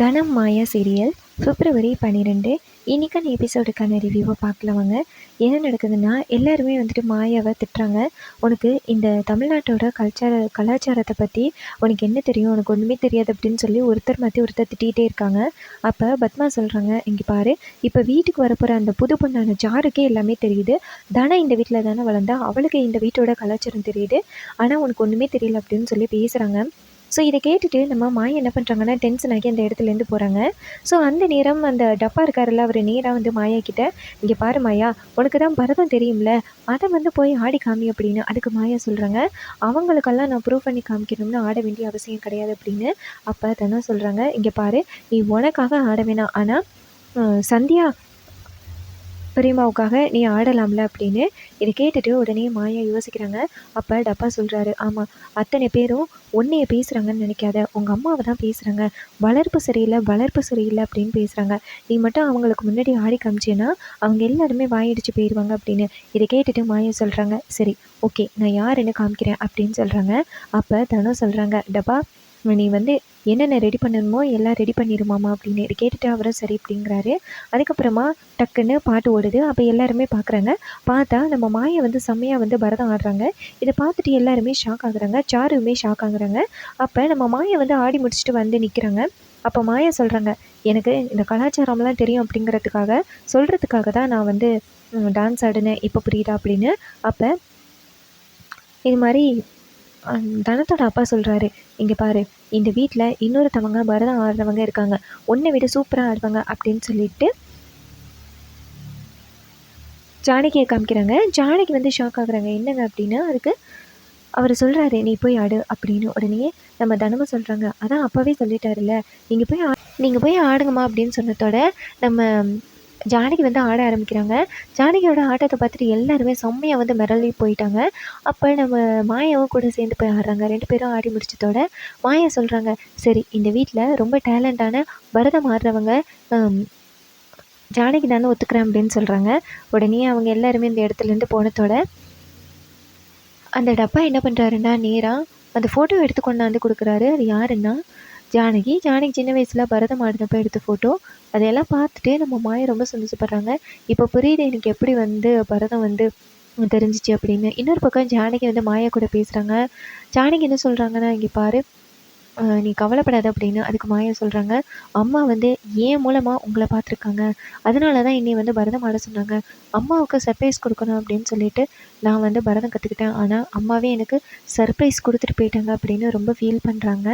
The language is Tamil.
தனம் மாயா சீரியல் பிப்ரவரி பன்னிரெண்டு. இன்றைக்கான எபிசோடுக்கான ரிவ்யூவை பார்க்கலாம் வாங்க. என்ன நடக்குதுன்னா எல்லாருமே வந்துட்டு மாயாவை திட்டுறாங்க. உனக்கு இந்த தமிழ்நாட்டோட கல்ச்சார கலாச்சாரத்தை பற்றி உனக்கு என்ன தெரியும்? உனக்கு ஒன்றுமே தெரியாது அப்படின்னு சொல்லி ஒருத்தர் மாற்றி ஒருத்தர் திட்டிகிட்டே இருக்காங்க. அப்போ பத்மா சொல்கிறாங்க இங்கே பாரு இப்போ வீட்டுக்கு வரப்போகிற அந்த புது பொண்ணான ஜாருக்கே எல்லாமே தெரியுது. தானே இந்த வீட்டில் தானே வளர்ந்தா அவளுக்கு இந்த வீட்டோட கலாச்சாரம் தெரியுது. ஆனால் உனக்கு ஒன்றுமே தெரியல அப்படின்னு சொல்லி பேசுகிறாங்க ஸோ இதை கேட்டுட்டு நம்ம மாயா என்ன பண்ணுறாங்கன்னா டென்ஷன் ஆகி அந்த இடத்துலேருந்து போகிறாங்க ஸோ அந்த நேரம் அந்த டப்பா இருக்காருல்ல அவர் நேராக வந்து மாயா கிட்ட இங்கே பாரு மாயா உனக்கு தான் பரதம் தெரியும்ல அதை வந்து போய் ஆடி காமி அப்படின்னு அதுக்கு மாயா சொல்கிறாங்க அவங்களுக்கெல்லாம் நான் ப்ரூவ் பண்ணி காமிக்கணும்னு ஆட வேண்டிய அவசியம் கிடையாது அப்படின்னு அப்போ தானே சொல்கிறாங்க இங்கே பாரு நீ உனக்காக ஆட வேணாம். ஆனால் சந்தியா பெரியம்மாவுக்காக நீ ஆடலாம்ல அப்படின்னு இதை கேட்டுட்டு உடனே மாயா யோசிக்கிறாங்க. அப்போ டப்பா சொல்கிறாரு ஆமாம் அத்தனை பேரும் உன்னைய பேசுகிறாங்கன்னு நினைக்காத. உங்கள் அம்மாவை தான் பேசுகிறாங்க வளர்ப்பு சரியில்லை வளர்ப்பு சரியில்லை அப்படின்னு பேசுகிறாங்க நீ மட்டும் அவங்களுக்கு முன்னாடி ஆடி காமிச்சேன்னா அவங்க எல்லாருமே வாயடிச்சு போயிடுவாங்க அப்படின்னு இதை கேட்டுட்டு மாயா சொல்கிறாங்க சரி ஓகே நான் யாருன்னு காமிக்கிறேன் அப்படின்னு சொல்கிறாங்க அப்போ தனம் சொல்கிறாங்க டப்பா நீ வந்து என்னென்ன ரெடி பண்ணணுமோ எல்லாம் ரெடி பண்ணிடுமாமா அப்படின்னு கேட்டுட்டு அவரும் சரி அப்படிங்கிறாரு. அதுக்கப்புறமா டக்குன்னு பாட்டு ஓடுது. அப்போ எல்லாருமே பார்க்குறாங்க பார்த்தா நம்ம மாயை வந்து செம்மையாக வந்து பரதம் ஆடுறாங்க. இதை பார்த்துட்டு எல்லாருமே ஷாக் ஆகுறாங்க. சாருமே ஷாக் ஆகுறாங்க. அப்போ நம்ம மாயை வந்து ஆடி முடிச்சுட்டு வந்து நிற்கிறாங்க அப்போ மாயா சொல்கிறாங்க எனக்கு இந்த கலாச்சாரம்லாம் தெரியும் அப்படிங்கிறதுக்காக சொல்கிறதுக்காக தான் நான் வந்து டான்ஸ் ஆடினேன். இப்போ புரியுதா? அப்படின்னு. அப்போ இது மாதிரி தனத்தோட அப்பா சொல்கிறாரு இங்கே பாரு இந்த வீட்டில் இன்னொருத்தவங்க பரதம் ஆடுறவங்க இருக்காங்க. உன்னை விட சூப்பராக ஆடுவாங்க அப்படின்னு சொல்லிட்டு ஜானகியை காமிக்கிறாங்க. ஜானகி வந்து ஷாக் ஆகுறாங்க. என்னங்க அப்படின்னா அதுக்கு அவர் சொல்கிறாரு நீ போய் ஆடு அப்படின்னு. உடனே நம்ம தனமும் சொல்கிறாங்க அதான் அப்போவே சொல்லிட்டாருல்ல நீங்கள் போய் நீங்கள் போய் ஆடுங்கம்மா அப்படின்னு சொன்னதோட நம்ம ஜானகி வந்து ஆட ஆரம்பிக்கிறாங்க. ஜானகியோட ஆட்டத்தை பார்த்துட்டு எல்லாருமே செம்மையாக வந்து மிரளி போயிட்டாங்க. அப்போ நம்ம மாயாவும் கூட சேர்ந்து போய் ஆடுறாங்க. ரெண்டு பேரும் ஆடி முடிச்சதோட மாயா சொல்கிறாங்க சரி இந்த வீட்டில் ரொம்ப டேலண்டான பரதம் ஆடுறவங்க ஜானகி தானே ஒத்துக்கிறேன் அப்படின்னு சொல்கிறாங்க உடனே அவங்க எல்லாருமே இந்த இடத்துலேருந்து போனதோட அந்த டப்பா என்ன பண்ணுறாருன்னா நேராக அந்த ஃபோட்டோ எடுத்து கொண்டாந்து கொடுக்குறாரு. அது யாருன்னா ஜானகி ஜானகி சின்ன வயசில் பரதம் ஆடினப்போ எடுத்த ஃபோட்டோ அதையெல்லாம் பார்த்துட்டு நம்ம மாயை ரொம்ப சந்தோஷப்படுறாங்க. இப்போ புரியுது எனக்கு எப்படி வந்து பரதம் வந்து தெரிஞ்சிச்சு அப்படின்னு. இன்னொரு பக்கம் ஜானகி வந்து மாயா கூட பேசுகிறாங்க ஜானகி என்ன சொல்கிறாங்கன்னா இங்கே பாரு நீ கவலைப்படாத அப்படின்னு அதுக்கு மாயா சொல்கிறாங்க அம்மா வந்து ஏன் மூலமாக உங்களை பார்த்துருக்காங்க? அதனால தான் என்னை வந்து பரதம் ஆட சொன்னாங்க. அம்மாவுக்கு சர்ப்ரைஸ் கொடுக்கணும் அப்படின்னு சொல்லிட்டு நான் வந்து பரதம் கற்றுக்கிட்டேன் ஆனால் அம்மாவே எனக்கு சர்ப்ரைஸ் கொடுத்துட்டு போயிட்டாங்க அப்படின்னு ரொம்ப ஃபீல் பண்ணுறாங்க